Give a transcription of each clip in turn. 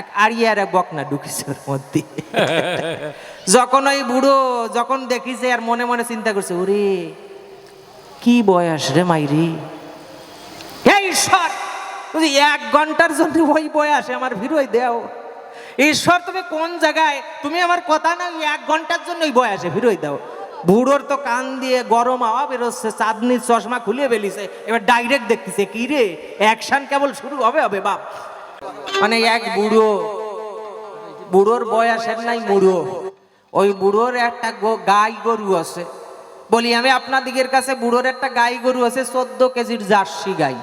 এক আড়িয়া আর এক বকনা ঢুকিছে ওর মধ্যে। যখন ওই বুড়ো যখন দেখিছে আর মনে মনে চিন্তা করছে, ওরে, কি বয়স রে মাইরি? এই ঈশ্বর, তুমি এক ঘণ্টার জন্য ওই বয়সে আমার ভিড়ই দেও। ঈশ্বর, তুমি কোন জায়গায়? তুমি আমার কথা না এক ঘণ্টার জন্য ওই বয়সে ভিড়ই দাও। বুড়োর তো কান দিয়ে গরম হাওয়া বেরোচ্ছে, চাঁদনির চশমা খুলে ফেলিছে। এবার ডাইরেক্ট দেখতেছে, কি রে অ্যাকশন কেবল শুরু হবে হবে, বাপ। মানে এক বুড়ো। বুড়োর বয়সের নাই বুড়ো। ওই বুড়োর একটা গাই গরু আছে। বলি, আমি আপনাদিগের কাছে বুড়োর একটা গাই গরু আছে, চোদ্দ কেজির জার্সি গাই।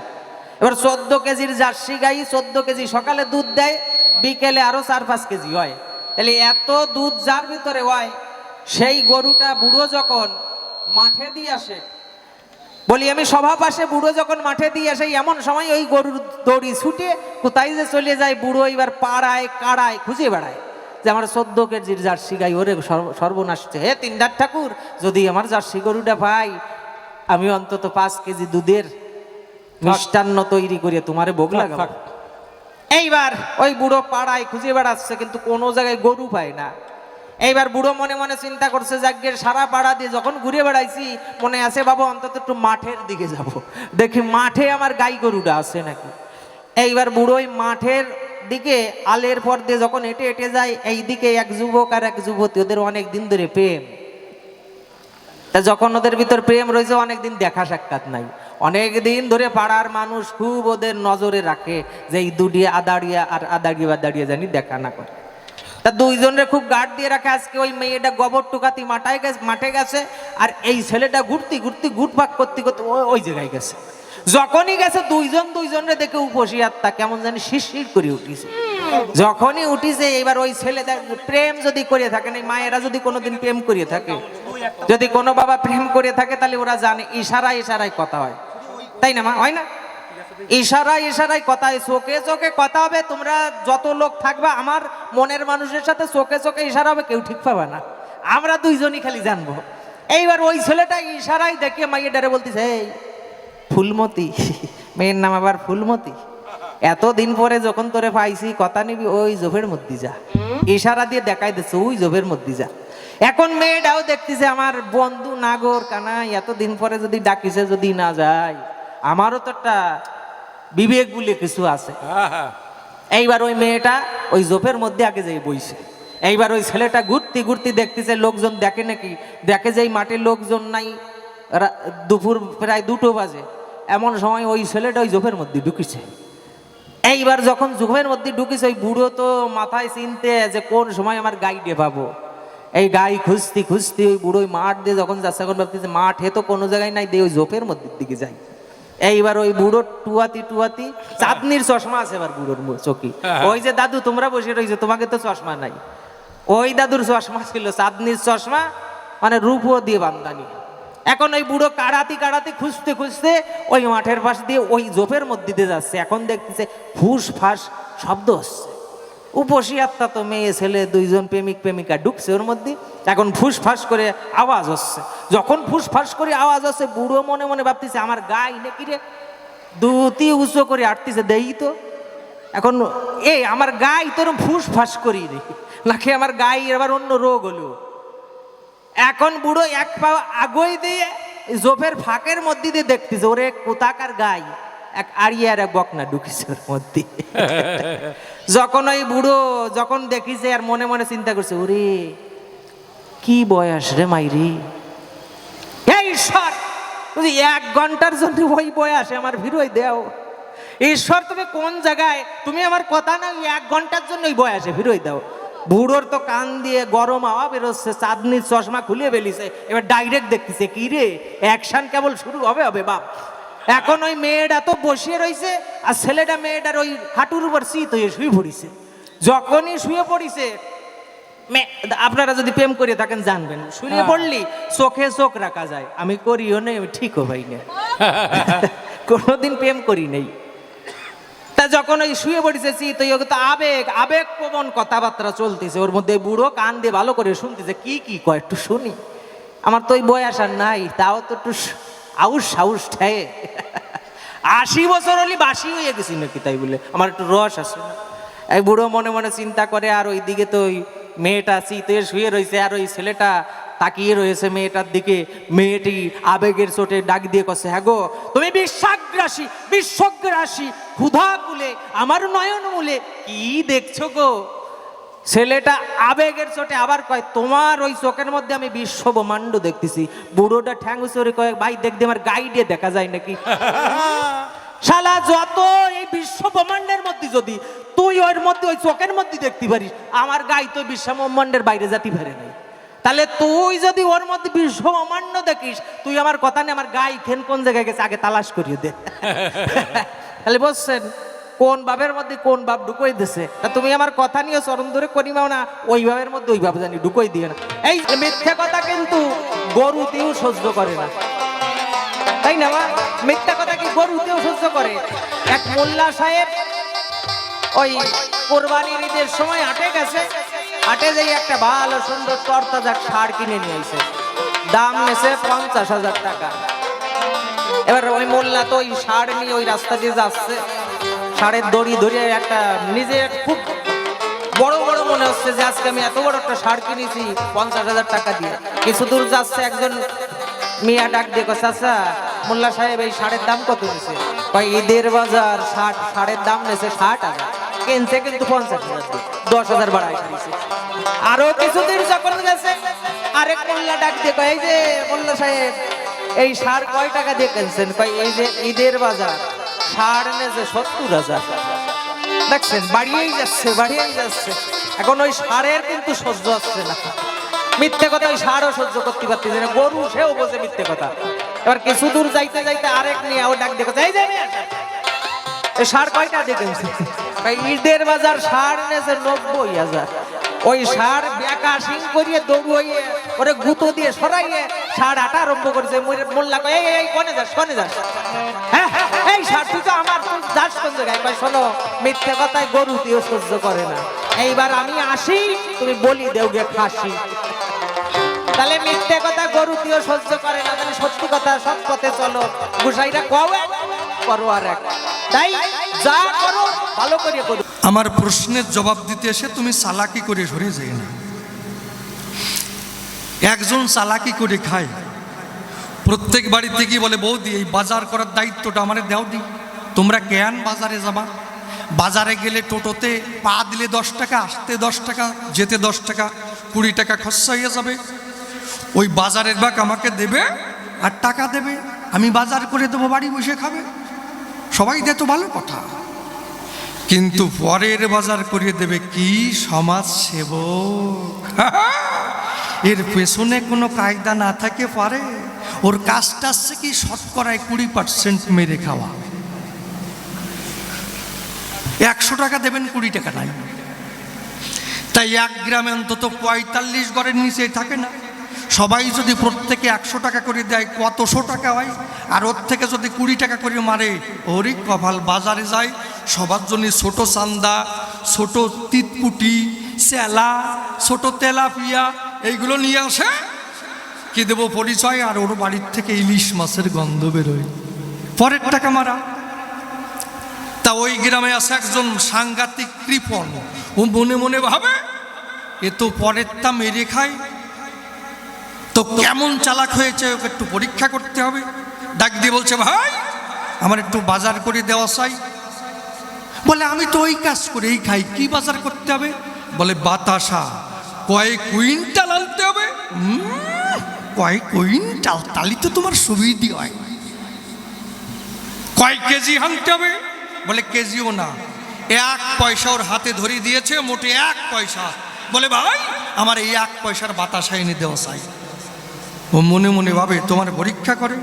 এবার চোদ্দ কেজির জার্সি গাই, চোদ্দ কেজি সকালে দুধ দেয়, বিকেলে আরও চার পাঁচ কেজি হয়। তাহলে এত দুধ যার ভিতরে হয়? সেই গরুটা বুড়ো যখন মাঠে দিয়ে আসে বলি আমি সভা পাশে বুড়ো যখন মাঠে দিয়ে আসে এমন সময় ওই গরুর দড়ি ছুটে কোথায় যে চলে যায় বুড়ো এবার পাড়ায় কাড়ায় খুঁজে বেড়ায়। যে আমার চোদ্দ কেজির জার্সি গাই ওরে সর্ব- সর্বনাশ হচ্ছে। হে তিনদার ঠাকুর যদি আমার জার্সি গরুটা পাই আমি অন্তত পাঁচ কেজি দুধের মিষ্টান্ন তৈরি করে তোমারে ভোগ লাগাবো। এইবার ওই বুড়ো পাড়ায় খুঁজে বেড়াচ্ছে কিন্তু কোনো জায়গায় গরু পায় না। এইবার বুড়ো মনে মনে চিন্তা করছে যাজ্ঞের সারা পাড়া দিয়ে যখন ঘুরে বেড়াইছি, মনে আছে বাবা, অন্তত একটু মাঠের দিকে যাব। দেখি মাঠে আমার গাই গরুটা আছে নাকি? এইবার বুড়ো ওই মাঠের দিকে আলের পর দিয়ে যখন হেঁটে হেঁটে যায় এই দিকে এক যুবক আর এক যুবতী, ওদের অনেক দিন ধরে প্রেম। তা যখন ওদের ভিতর প্রেম রয়েছে, অনেকদিন দেখা সাক্ষাৎ নাই। অনেক দিন ধরে পাড়ার মানুষ খুব ওদের নজরে রাখে যে এই দুটি আদাড়িয়া আর আদাড়িয়া আদাড়িয়া জানি দেখা না করে। তা দুইজনের খুব গার্ড দিয়ে রাখে। আজকে ওই মেয়েটা গোবর টুকাতি মাঠায় গেছে, মাঠে গেছে, আর এই ছেলেটা ঘুরতি ঘুরতি ঘুরপাক করতে করতে ওই জায়গায় গেছে। যখনই গেছে, দুইজন দুইজনের দেখে উপসী আত্মা কেমন জানি শিরশির করে উঠিছে। যখনই উঠিছে, এবার ওই ছেলে প্রেম যদি করে থাকে না মায়েরা যদি কোনোদিন প্রেম করিয়ে থাকে, যদি কোনো বাবা প্রেম করে থাকে, তাহলে ওরা জানে, ইশারায় ইশারায় কথা হয়। তাই না মা? হয় না? ইশারায় ইশারায় কথা চোখে চোখে কথা হবে, তোমরা যত লোক থাকবে, আমার মনের মানুষের সাথে চোখে চোখে ইশারা হবে, কেউ ঠিক পাবে না। আমরা দুইজনই খালি জানব। এইবার ওই ছেলেটা ইশারায় দেখে মাইয়েটারে বলতেছে, এই, ফুলমতি। মেয়ের নাম আবার ফুলমতি। এতদিন পরে যখন তোরে পাইছি, কথা নিবি, ওই জোভের মধ্যে যা। ইশারা দিয়ে দেখাই দিচ্ছে, ওই জোভের মধ্যে যা। এখন মেয়েটাও দেখতেছে, আমার বন্ধু নাগর কানাই, এতদিন পরে যদি ডাকিছে যদি না যায়, আমারও তো একটা বিবেক বলে কিছু আছে। এইবার ওই মেয়েটা ওই জোপের মধ্যে আগে যাই বইছে। এইবার ওই ছেলেটা ঘুরতে ঘুরতে দেখতেছে লোকজন দেখে নাকি? দেখে যে মাঠে লোকজন নাই দুপুর প্রায় দুটো বাজে। এমন সময় ওই ছেলেটা ওই জোপের মধ্যে ঢুকিছে। এইবার যখন জোপের মধ্যে ঢুকিছে ওই বুড়ো তো মাথায় চিনতে যে কোন সময় আমার গাইডে পাবো। এই গাই খুঁজতে খুঁজতে ওই বুড়ো মাঠ দিয়ে যখন যাচ্ছে এখন ভাবতেছে মাঠে তো কোনো জায়গায় নাই দিয়ে ওই জোপের মধ্যে দিকে যাই। এইবার ওই বুড়ো টুয়াতি টুয়াতি চাঁদনির চশমা আছে এবার বুড়োর চোখে। ওই যে দাদু তোমরা বসে রয়েছে তোমাকে তো চশমা নাই। ওই দাদুর চশমা ছিল চাঁদনির চশমা মানে রূপও দিয়ে বান্দানি এখন ওই বুড়ো কাড়াতি কাড়াতি খুঁজতে খুঁজতে ওই মাঠের পাশ দিয়ে ওই জোপের মধ্যে দিয়ে যাচ্ছে। এখন দেখতেছে ফুস ফাঁস শব্দ হচ্ছে। উপসী আত্মা তো মেয়ে, ছেলে, দুইজন প্রেমিক, প্রেমিকা ঢুকছে ওর মধ্যে। এখন ফুস ফাঁস করে আওয়াজ হচ্ছে। যখন ফুস ফাঁস করে আওয়াজ হচ্ছে, বুড়ো মনে মনে ভাবতেছে, আমার গাই নাকি রে? দুতি উঁচু করে আটতেছে দেই তো। এখন এই আমার গায়ে তোর ফুস ফাঁস করি রে। নাকি, আমার গায়ে এবার অন্য রোগ হলো? এখন বুড়ো এক পা আগই দিয়ে জোফের ফাঁকের মধ্যে দিয়ে দেখতেছে, ওরে কোথাকার গাই? এক আড়িয়া আর এক বকনা ওর মধ্যে। যখন ওই বুড়ো যখন দেখিছে আর মনে মনে চিন্তা করছে, ওরে, কি বয়স রে মাইরি? এই ঈশ্বর, তুমি এক ঘণ্টার জন্য ওই বয়সে আমার ভিড়ই দেও। ঈশ্বর, তুমি কোন জায়গায়? তুমি আমার কথা না এক ঘণ্টার জন্য ওই বয়সে ভিড়ই দাও। বুড়োর তো কান দিয়ে গরম হাওয়া বেরোচ্ছে, চাঁদনির চশমা খুলে বেরিয়েছে এবার ডাইরেক্ট দেখতেছে, কি রে অ্যাকশন কেবল শুরু হবে হবে, বাপ। এখন ওই মেয়েটা তো বসিয়ে রইছে আর ছেলেটা মেয়েটার ওই হাঁটুর উপর শীত হয়ে শুয়ে পড়িছে। যখনই শুয়ে পড়িছে আপনারা যদি প্রেম করে থাকেন জানবেন। শুয়ে পড়লি চোখে চোখ রাখা যায়। আমি করিও নেই ঠিকও ভাই না কোনোদিন প্রেম করি নেই। তা যখন ওই শুয়ে পড়েছে চিত ওই তো আবেগ আবেগ প্রবণ কথাবার্তা চলতেছে। ওর মধ্যে বুড়ো কান দিয়ে ভালো করে শুনতেছে কি কি কয় একটু শুনি। আমার তো ওই বয়স আর নাই তাও তো একটু আউস সাউস ঠায়ে। আশি বছর হলে বাসি হয়ে গেছি নাকি তাই বলে? আমার একটু রস আছে। এই বুড়ো মনে মনে চিন্তা করে, আর ওইদিকে তো ওই মেয়েটা শীতে শুয়ে রয়েছে আর ওই ছেলেটা তাকিয়ে রয়েছে মেয়েটার দিকে। মেয়েটি আবেগের চোটে ডাক দিয়ে কছে হ্যাঁ গো, তুমি বিশ্বাগ্রাসী বিশ্বগ্রাসী, ক্ষুধা কুলে, আমার নয়ন মূলে কি দেখছ গো? ছেলেটা আবেগের চোটে আবার কয় তোমার ওই চোখের মধ্যে আমি বিশ্ব ব্রহ্মাণ্ড দেখতেছি। বুড়োটা ঠ্যাং উচরে কয় ভাই দেখতে আমার গাইডে দেখা যায় নাকি? শালা যত এই বিশ্ব ব্রহ্মাণ্ডের মধ্যে যদি তুই ওর মধ্যে ওই চোখের মধ্যে দেখতে পারিস আমার গাই তো বিশ্ব ব্রহ্মাণ্ডের বাইরে যেতে পারে নাই। তাহলে তুই যদি ওর মধ্যে বিশ্ব ব্রহ্মাণ্ড দেখিস তুই আমার কথা নেই আমার গাই খেন কোন জায়গায় গেছে আগে তালাশ করিয়ে দে। তাহলে বলছেন কোন বাবের মধ্যে কোন বাপ ঢুকোই দিছে? তা তুমি আমার কথা নিয়ে চরণ ধরে করিমাও না, ওই বাবের মধ্যে ওই বাপ জানি ঢুকোই দিয়ে না। এই মিথ্যে কথা কিন্তু গরুতেও সহ্য করে না। তাই না মা? মিথ্যা কথা কি গরুতেও সহ্য করে? এক মোল্লা সাহেব ওই কোরবানির ঈদের সময় হাটে গেছে, হাটে যেই একটা ভালো সুন্দর তরতাজা সার কিনে নিয়ে আইছে। দাম নেছে পঞ্চাশ হাজার টাকা। এবার ওই মোল্লা তো ওই সার নিয়ে ওই রাস্তা দিয়ে যাচ্ছে। সারের দড়ি ধরে একটা নিজে খুব বড় বড় মনে হচ্ছে যে আজকে আমি এত বড় একটা সার কিনেছি পঞ্চাশ হাজার টাকা দিয়ে। কিছু দূর যাচ্ছে একজন মিয়া ডাক দিয়ে কচ্ছে আচ্ছা মোল্লা সাহেব, এই সারের দাম কত নিছে? কয়, ঈদের বাজার ষাট সারের দাম নেছে ষাট হাজার। কিনছে কিন্তু পঞ্চাশ হাজার। দশ হাজার বাড়াই দিয়েছে আরও কিছুদিন যখন গেছে, আরেক মোল্লা ডাক দিয়ে এই যে মোল্লা সাহেব, এই সার কয় টাকা দিয়ে কিনছেন? কয়, এই যে ঈদের বাজার সার নেছে সত্তর হাজার। দেখছেন বাড়িয়েই যাচ্ছে বাড়িয়েই যাচ্ছে। এখন ওই সারের কিন্তু সহ্য আসছে না। মিথ্যে কথা ওই সারও সহ্য করতে পারতেছে না। গরু সেও বোঝে মিথ্যে কথা। এবার কিছু দূর যাইতে যাইতে আরেক নিয়ে ও ডাক দেখো এই যে মেয়ে, এই সার কয়টা দেখেছি ঈদের বাজার সার নেছে নব্বই হাজার। ওই সার বেকা সিং করিয়ে ওরে গুঁতো দিয়ে সরাইয়ে সার আটা আরম্ভ করেছে। মোল্লা কয় কোনে যাস কোনে যাস? হ্যাঁ হ্যাঁ, এই সার তো আমার যাস কোন জায়গায় শোনো মিথ্যে কথায় গরু দিয়েও সহ্য করে না। এইবার আমি আসি তুমি বলি দেও গে খাসি তাহলে মিথ্যে কথা গরু দিয়েও সহ্য করে না তাহলে সত্যি কথা সৎ পথে চলো। গুসাইরা কও এক, করো আর এক। তাই যা করো ভালো করে করো। আমার প্রশ্নের জবাব দিতে এসে তুমি চালাকি করে সরে যাই না। একজন চালাকি করে খায় প্রত্যেক বাড়িতে গিয়ে বলে, বৌদি, এই বাজার করার দায়িত্বটা আমার দেও দি। তোমরা কেন বাজারে যাবা। বাজারে গেলে টোটোতে পা দিলে দশ টাকা, আসতে দশ টাকা, যেতে দশ টাকা, কুড়ি টাকা খরচা হয়ে যাবে। ওই বাজারের বাক আমাকে দেবে আর টাকা দেবে। আমি বাজার করে দেবো, বাড়ি বসে খাবে। সবাই দে তো ভালো কথা। কিন্তু পরের বাজার করিয়ে দেবে কি সমাজ সেবক? এর পেছনে কোনো কায়দা না থাকে পারে। ওর কাজটা হচ্ছে কি শতকরায় কুড়ি পার্সেন্ট মেরে খাওয়া। একশো টাকা দেবেন, কুড়ি টাকা নাই। তাই এক গ্রামে অন্তত পঁয়তাল্লিশ গড়ের নিচে থাকে না। সবাই যদি প্রত্যেকে একশো টাকা করে দেয়, কতশো টাকা হয়? আর ওর থেকে যদি কুড়ি টাকা করে মারে, ওরই কপাল বাজারে যায়। সবার জন্য ছোট চান্দা ছোট তিতপুটি চেলা ছোট তেলাপিয়া, এইগুলো নিয়ে আসে। কি দেবো পরিচয় আর ওর বাড়ির থেকে ইলিশ মাছের গন্ধ বেরোয়। পরের টাকা মারা। তা ওই গ্রামে আছে একজন সাংঘাতিক কৃপণ। ও মনে মনে ভাবে এ তো পরেরটা মেরে খায়। তো কেমন চালাক হয়েছে ওকে একটু পরীক্ষা করতে হবে। ডাক দিয়ে বলছে ভাই আমার একটু বাজার করে দেওয়া চাই। বলে আমি তো ওই কাজ করেই খাই কি বাজার করতে হবে? বলে বাতাসা কয়েক কুইন্টাল আনতে হবে? উম, কয়েক কুইন্টাল তালি তো তোমার সুবিধি হয়। কয় কেজি আনতে হবে? বলে, কেজিও না। এক পয়সা ওর হাতে ধরিয়ে দিয়েছে, মোটে এক পয়সা। বলে, ভাই, আমার এই এক পয়সার বাতাসা এনে দেওয়া চাই ও মনে মনে ভাবে, তোমার পরীক্ষা করে।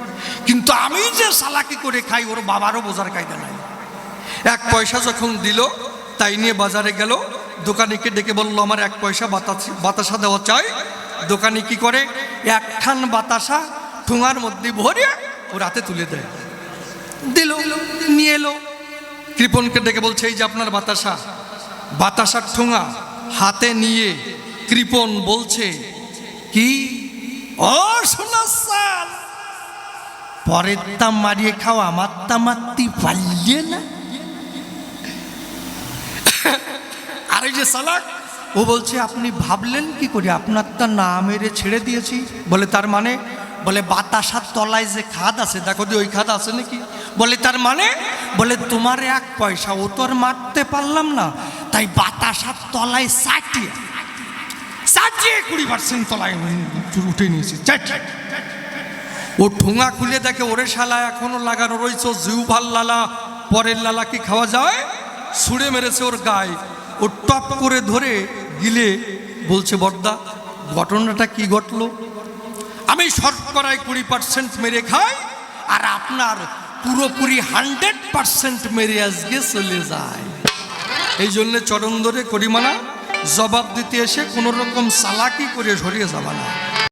কিন্তু আমি যে সালাকি করে খাই, ওর বাবারও বোঝার কায়দা নাই। এক পয়সা যখন দিল, তাই নিয়ে বাজারে গেল। দোকানিকে ডেকে বলল, আমার এক পয়সা বাতাস, বাতাসা দেওয়া চাই। দোকানি কি করে? এক ঠান বাতাসা ঠুঙার মধ্যে ভরে ও রাতে তুলে দেয়। দিল নিয়ে এলো। কৃপনকে ডেকে বলছে এই যে আপনার বাতাসা বাতাসার ঠোঙা হাতে নিয়ে কৃপন বলছে কি? পরের দাম মারিয়ে খাওয়া আমার মারতে পারলে না? আর এই যে সালাক ও বলছে, আপনি ভাবলেন কি করে? আপনার তার না মেরে ছেড়ে দিয়েছি। বলে, তার মানে? বলে, বাতাসার তলায় যে খাদ আছে, দেখো দি, ওই খাদ আছে নাকি? বলে, তার মানে? বলে, তোমার এক পয়সা, ও তো আর মারতে পারলাম না। তাই বাতাসার তলায় চাটিয়ে চাটিয়ে কুড়ি পার্সেন্ট তলায় উঠে নিয়েছি। ও ঠোঙা খুলে দেখে, ওরে শালা, এখনও লাগানো রয়েছে জিউ ভালো লালা। পরের লালা কি খাওয়া যায়? ছুঁড়ে মেরেছে ওর গায়ে। ও টপ করে ধরে গিলে বলছে, বর্দা, ঘটনাটা কি ঘটলো? আমি শর্করায় কুড়ি পার্সেন্ট মেরে খাই আর আপনার পুরোপুরি হান্ড্রেড পার্সেন্ট মেরে আজকে চলে যায়। এই জন্যে চরণ ধরে করিমানা জবাব দিতে এসে কোনো রকম চালাকি করে সরিয়ে যাবা না।